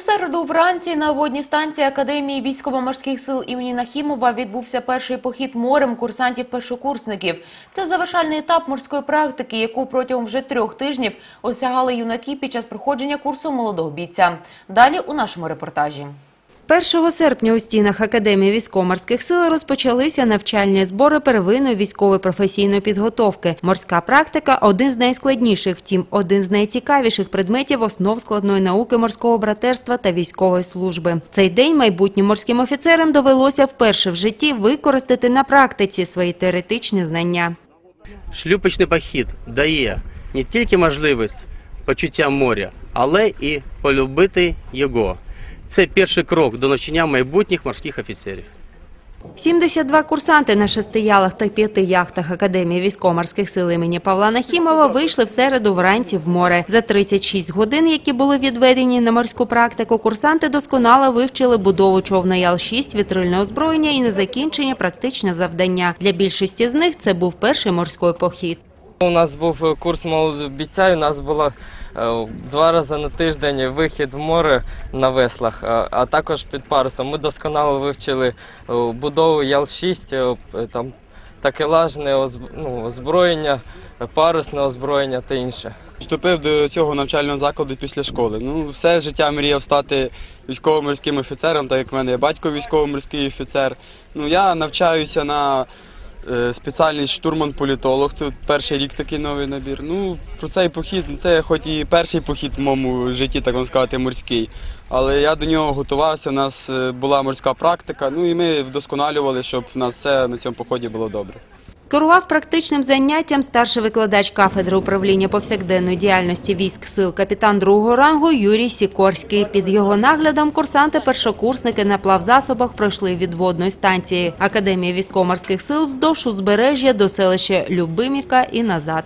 Середу вранці на водній станції Академії військово-морських сил імені Нахімова відбувся перший похід морем курсантів-першокурсників. Це завершальний етап морської практики, яку протягом вже трьох тижнів осягали юнаки під час проходження курсу молодого бійця. Далі у нашому репортажі. 1 серпня у стінах Академії військово-морських сил розпочалися навчальні збори первинної військової професійної підготовки. Морська практика – один з найскладніших, втім, один з найцікавіших предметів основ складної науки морського братерства та військової служби. Цей день майбутнім морським офіцерам довелося вперше в житті використати на практиці свої теоретичні знання. Шлюпочний похід дає не тільки можливість почуття моря, але і полюбити його. Це перший крок до навчання майбутніх морських офіцерів. 72 курсанти на шести ялах та п'яти яхтах Академії військово-морських сил імені Павла Нахімова вийшли в середу вранці в море. За 36 годин, які були відведені на морську практику, курсанти досконало вивчили будову човна Ял-6, вітрильне озброєння і на закінчення практичне завдання. Для більшості з них це був перший морський похід. У нас був е, курс молодого бійця, у нас було е, два рази на тиждень вихід в море на веслах, а- а також під парусом. Ми досконало вивчили е, будову Ял-6, е, там такелажне ну, озброєння, е, парусне озброєння та інше. Вступив до цього навчального закладу після школи. Ну, все життя мріяв стати військово-морським офіцером, так як в мене є батько військово-морський офіцер. Ну, я навчаюся на е, спеціальність штурман-політолог. Це перший рік такий новий набір. Ну, про цей похід, ну, це хоч і перший похід в моєму житті, так вам сказати, морський. Але я до нього готувався, у нас е, була морська практика, ну і ми вдосконалювали, щоб в нас все на цьому поході було добре. Керував практичним заняттям старший викладач кафедри управління повсякденної діяльності військ сил капітан другого рангу Юрій Сікорський. Під його наглядом курсанти-першокурсники на плавзасобах пройшли від водної станції Академії військово-морських сил вздовж узбережжя до селища Любимівка і назад.